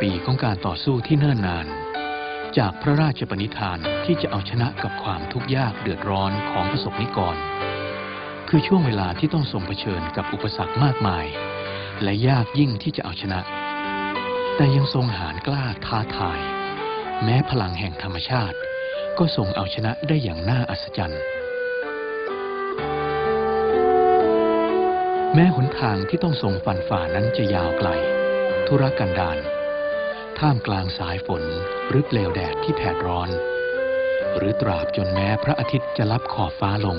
ปีของการต่อสู้ที่เนิ่นนาน จากพระราชปณิธานที่จะเอาชนะกับความทุกข์ยากเดือดร้อนของประสบนิกร คือช่วงเวลาที่ต้องทรงเผชิญกับอุปสรรคมากมาย และยากยิ่งที่จะเอาชนะ แต่ยังทรงหารกล้าท้าทาย แม้พลังแห่งธรรมชาติ ก็ทรงเอาชนะได้อย่างน่าอัศจรรย์แม้หนทางที่ต้องทรงฟันฝ่านั้นจะยาวไกล ธุรกันดาร ท่ามกลางสายฝนหรือเปลวแดดที่แผดร้อน หรือตราบจนแม้พระอาทิตย์จะลับขอบฟ้าลง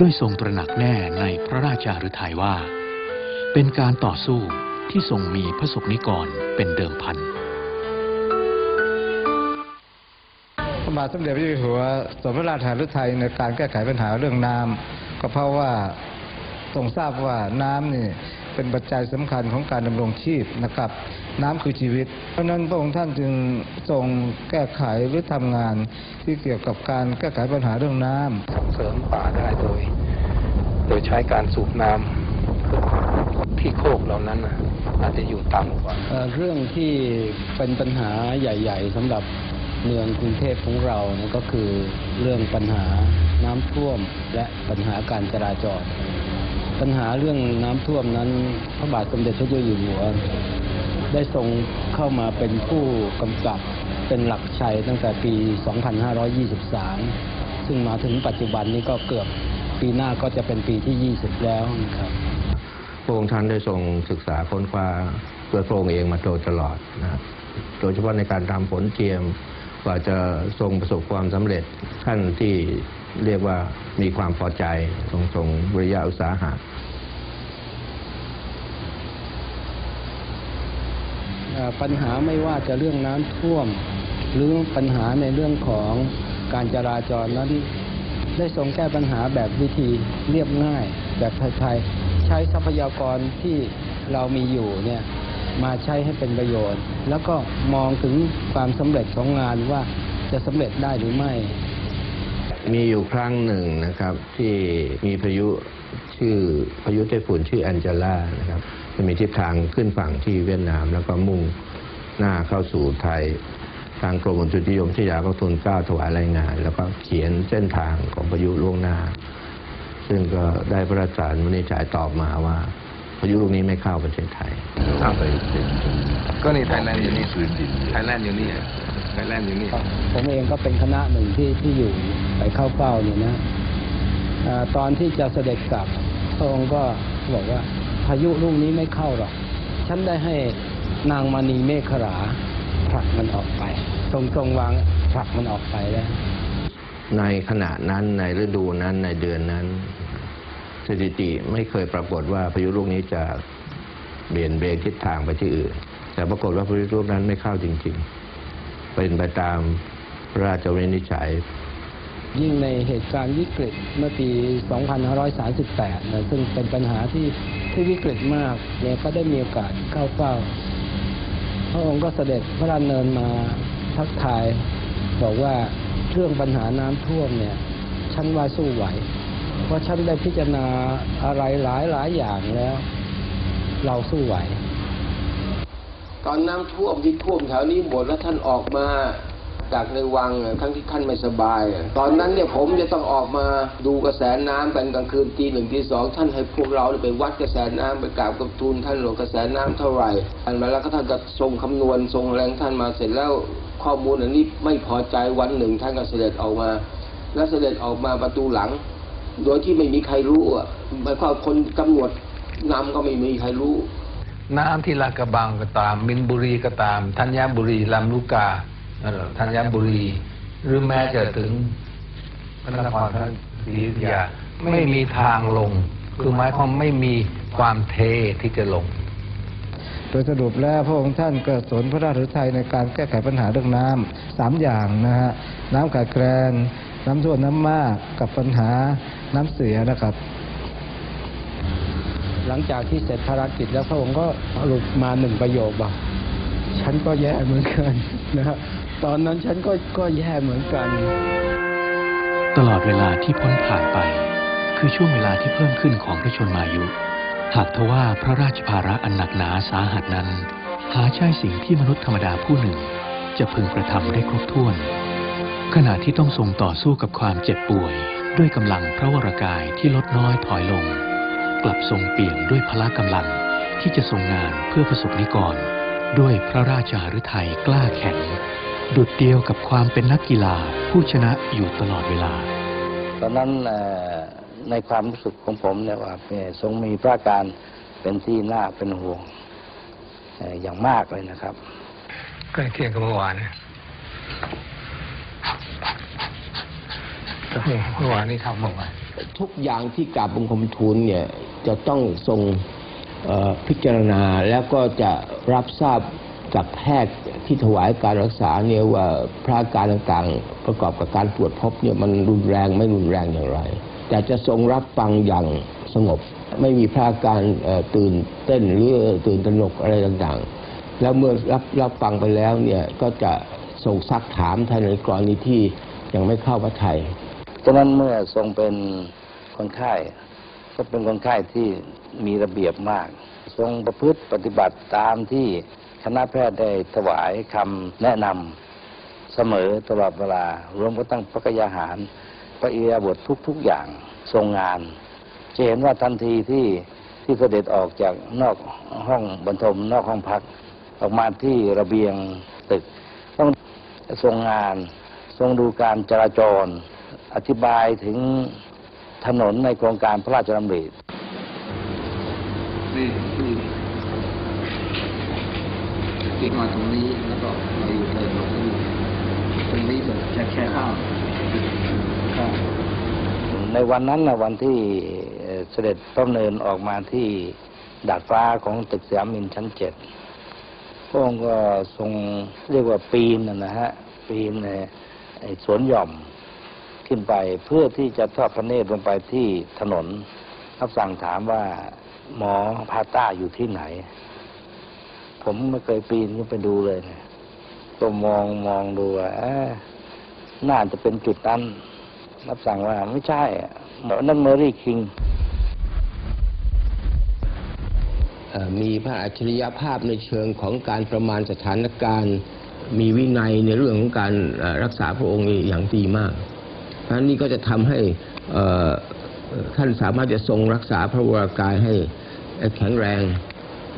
ด้วยทรงตระหนักแน่ในพระราชาฤทัยว่า เป็นการต่อสู้ที่ทรงมีพระสกนิกรเป็นเดิมพันพระบาทสมเด็จพระเจ้าอยู่หัวสมพระราชาฤทัยในการแก้ไขปัญหาเรื่องน้ำก็เพราะว่าทรงทราบว่าน้ำนี่เป็นปัจจัยสำคัญของการดำรงชีพนะครับ น้ำคือชีวิต เพราะฉะนั้นพระองค์ท่านจึงทรงแก้ไขหรือทำงานที่เกี่ยวกับการแก้ไขปัญหาเรื่องน้ำส่งเสริมป่าได้โดย โดยใช้การสูบน้ำที่โคกเหล่านั้นน่ะอาจจะอยู่ต่ำกว่าเอ่อเรื่องที่เป็นปัญหาใหญ่ ๆสำหรับเมืองกรุงเทพของเรานะก็คือเรื่องปัญหาน้ำท่วมและปัญหาการจราจร ปัญหาเรื่องน้ำท่วมนั้นพระบาทสมเด็จพระเจ้าอยู่หัว ได้ทรงเข้ามาเป็นผู้กำกับเป็นหลักชัยตั้งแต่ปี 2523 ซึ่งมาถึงปัจจุบันนี้ก็เกือบปีหน้าก็จะเป็นปีที่ 20 แล้วนะครับพระองค์ท่านได้ทรงศึกษาค้นคว้าเพื่อพระองค์เองมาโดยตลอดนะครับโดยเฉพาะในการทำผลเทียมกว่าจะทรงประสบความสำเร็จขั้นที่เรียกว่ามีความพอใจทรงทรงวิริยะอุตสาหะ เอ่อ ปัญหาไม่ว่าจะเรื่องน้ำท่วม หรือปัญหาในเรื่องของการจราจรนั้น ได้ทรงแก้ปัญหาแบบวิธีเรียบง่าย แบบไทยๆใช้ทรัพยากรที่เรามีอยู่เนี่ยมาใช้ให้เป็นประโยชน์ แล้วก็มองถึงความสำเร็จของงานว่าจะสำเร็จได้หรือไม่ มีอยู่ครั้งหนึ่งนะครับ ที่มีพายุชื่อพายุไต้ฝุ่นชื่อแอนเจล่านะครับจะมีทิศทางขึ้นฝั่งที่เวียดนาม แล้วก็มุ่งหน้าเข้าสู่ไทย ทางกรมอุตุนิยมที่ยาก็ทุนเกล้าถวายรายงาน แล้วก็เขียนเส้นทางของพายุล่วงหน้า ซึ่งก็ได้พระราชสารวินิจฉัยตอบมาว่าพายุลูกนี้ไม่เข้าประเทศไทยข้ามไปก็นี่ไทยแลนด์อยู่นี่ไทยแลนด์อยู่นี่ไทยแลนด์อยู่นี่ผมเองก็เป็นคณะหนึ่งที่ที่อยู่ ไปเข้าเฝ้าเนี่ยนะอตอนที่จะเสด็จกลับพระองค์ก็บอกว่าพายุลูกนี้ไม่เข้าหรอก ฉันได้ให้นางมณีเมฆขาผลักมันออกไป ทรงทรงวางผลักมันออกไปแล้ว ในขณะนั้นในฤดูนั้นในเดือนนั้น สถิติไม่เคยปรากฏว่าพายุลูกนี้จะเปลี่ยนเบรกทิศทางไปที่อื่น แต่ปรากฏว่าพายุลูกนั้นไม่เข้าจริง ๆ เป็นไปตามระราชวินิจฉัย ยิ่งในเหตุการณ์วิกฤตเมื่อปี 2538 นะซึ่งเป็นปัญหาที่ที่วิกฤตมากเนี่ยก็ได้มีโอกาสเข้าเฝ้า พระองค์ก็เสด็จพระดำเนินมาทักทาย บอกว่าเรื่องปัญหาน้ำท่วมเนี่ยฉันว่าสู้ไหว เพราะฉันได้พิจารณาอะไรหลายหลายอย่างแล้ว เราสู้ไหว ตอนน้ำท่วมที่ท่วมแถวนี้หมดแล้วท่านออกมา จากในวังอะทั้งที่ท่านไม่สบาย ตอนนั้นเนี่ยผมจะต้องออกมาดูกระแสน้ำกันกลางคืนตีหนึ่งตีสองท่านให้พวกเราไปวัดกระแสน้ำไปกราบกับทูลท่านหลวงกระแสน้ำเท่าไหร่ท่านมาแล้วก็ท่านจะทรงคำนวณทรงแรงท่านมาเสร็จแล้วข้อมูลอันนี้ไม่พอใจวันหนึ่งท่านก็เสด็จออกมา แล้วเสด็จออกมาประตูหลัง โดยที่ไม่มีใครรู้อะหมายความคนกำหนดนำก็ไม่มีใครรู้ น้ำที่ลาดกระบังก็ตาม มินบุรีก็ตาม ธัญบุรีลำลูกกา ธัญบุรี หรือแม้จะถึงพระนครพระศรีอยุธยาไม่มีทางลง คือหมายความไม่มีความเทที่จะลง โดยสรุปแล้วพระองค์ท่านก็สนพระราชฤทัยในการแก้ไขปัญหาเรื่องน้ำสามอย่างนะฮะน้ำขาดแคลนน้ำท่วมน้ำมากกับปัญหาน้ำเสียนะครับ หลังจากที่เสร็จภารกิจแล้วพระองค์ก็สรุปมาหนึ่งประโยคบอกฉันก็แย่เหมือนกันนะฮะ ตอนนั้นฉันก็ก็แย่เหมือนกัน ตลอดเวลาที่พ้นผ่านไป คือช่วงเวลาที่เพิ่มขึ้นของพระชนมายุ หากทว่าพระราชภาระอันหนักหนาสาหัสนั้น หาใช่สิ่งที่มนุษย์ธรรมดาผู้หนึ่ง จะพึงกระทำได้ครบถ้วน ขณะที่ต้องทรงต่อสู้กับความเจ็บป่วย ด้วยกำลังพระวรากายที่ลดน้อยถอยลง กลับทรงเปี่ยมด้วยพละกำลังที่จะทรงงานเพื่อประสบนิกรด้วยพระราชาฤทัยกล้าแข็ง ดุดเดียวกับความเป็นนักกีฬาผู้ชนะอยู่ตลอดเวลา ตอนนั้นเอ่อในความรู้สึกของผมเนี่ยว่าเนี่ยทรงมีพระอาการเป็นที่น่าเป็นห่วงเอ่ออย่างมากเลยนะครับใกล้เคียงกับเมื่อวานเนี่ยเมื่อวานนี้ทำเมื่อวานทุกอย่างที่กราบบังคมทูลเนี่ยจะต้องทรงเอ่อพิจารณาแล้วก็จะรับทราบ จากแพทย์ที่ถวายการรักษาเนี่ยว่าพระอาการต่างๆ ประกอบกับการตรวจพบเนี่ยมันรุนแรงไม่รุนแรงอย่างไร แต่จะทรงรับฟังอย่างสงบ ไม่มีพระอาการตื่นเต้นหรือตื่นตระหนกอะไรต่างๆ แล้วเมื่อรับรับฟังไปแล้วเนี่ยก็จะส่งซักถามท่านในกรณีที่ยังไม่เข้าพระทัยฉะนั้นเมื่อทรงเป็นคนไข้ก็เป็นคนไข้ที่มีระเบียบมาก ทรงประพฤติปฏิบัติตามที่ คณะแพทย์ได้ถวายคำแนะนำเสมอตลอดเวลา รวมก็ตั้งพระกยาหาร พระเอิริยบถทุก ๆอย่างทรงงาน จะเห็นว่าทันทีที่ที่เสด็จออกจากนอกห้องบรรทมนอกห้องพัก ออกมาที่ระเบียงตึก ต้องทรงงาน ทรงดูการจราจร อธิบายถึงถนนในโครงการพระราชดำริ นี่ที่ติดมาตรงนี้แล้วก็มาอยู่เดินลงนี้ตรงนี้แบบแค่ข้าวในวันนั้นนะวันที่เสด็จพระเนินออกมาที่ดาดฟ้าของตึกสยามมินชั้นเจ็ดพระองค์ก็ทรงเรียกว่าปีนนะฮะปีนในสวนหย่อมขึ้นไปเพื่อที่จะทอดพระเนตรลงไปที่ถนนรับสั่งถามว่าหมอพาต้าอยู่ที่ไหน ผมไม่เคยปีนขึ้นไปดูเลยนะก็มองมองดูว่าน่าจะเป็นจุดนั้นรับสั่งว่าไม่ใช่หมอนั่นเมอรี่คิงมีพระอัจฉริยภาพในเชิงของการประมาณสถานการณ์ มีวินัยในเรื่องของการรักษาพระองค์อย่างดีมากเพรานั้นนี่ก็จะทำให้ท่านสามารถจะทรงรักษาพระวรากายให้แข็งแรง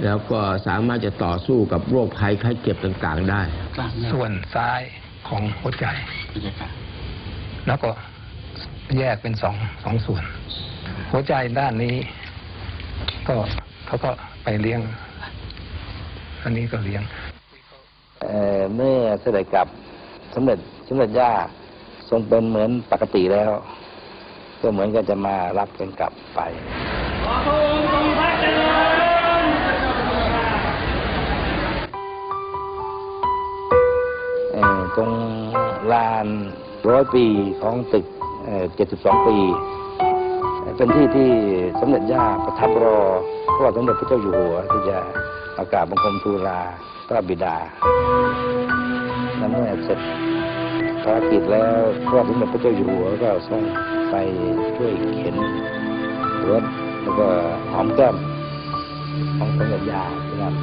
แล้วก็สามารถจะต่อสู้กับโรคภัยไข้เจ็บต่างๆ ได้ ส่วนซ้ายของหัวใจ แล้วก็แยกเป็นสองสองส่วน หัวใจด้านนี้ ก็เขาก็ไปเลี้ยง อันนี้ก็เลี้ยงเอ่อเมื่อเสด็จกลับสมเด็จสมเด็จย่าทรงเป็นเหมือนปกติแล้ว ก็เหมือนกันจะมารับกันกลับไป ตรงลานร้อยปีของตึกเอ่อ72 ปีเอ่อเป็นที่ที่สมเด็จย่าประทับรอพระบาทสมเด็จพระเจ้าอยู่หัวที่จะอากาบบังคมทูลาพระบิดา และเมื่อเสร็จภารกิจแล้วพระบาทสมเด็จพระเจ้าอยู่หัวก็ทรงไปช่วยเข็นรถแล้วก็หอมแก้มของสมเด็จย่าที่นั่น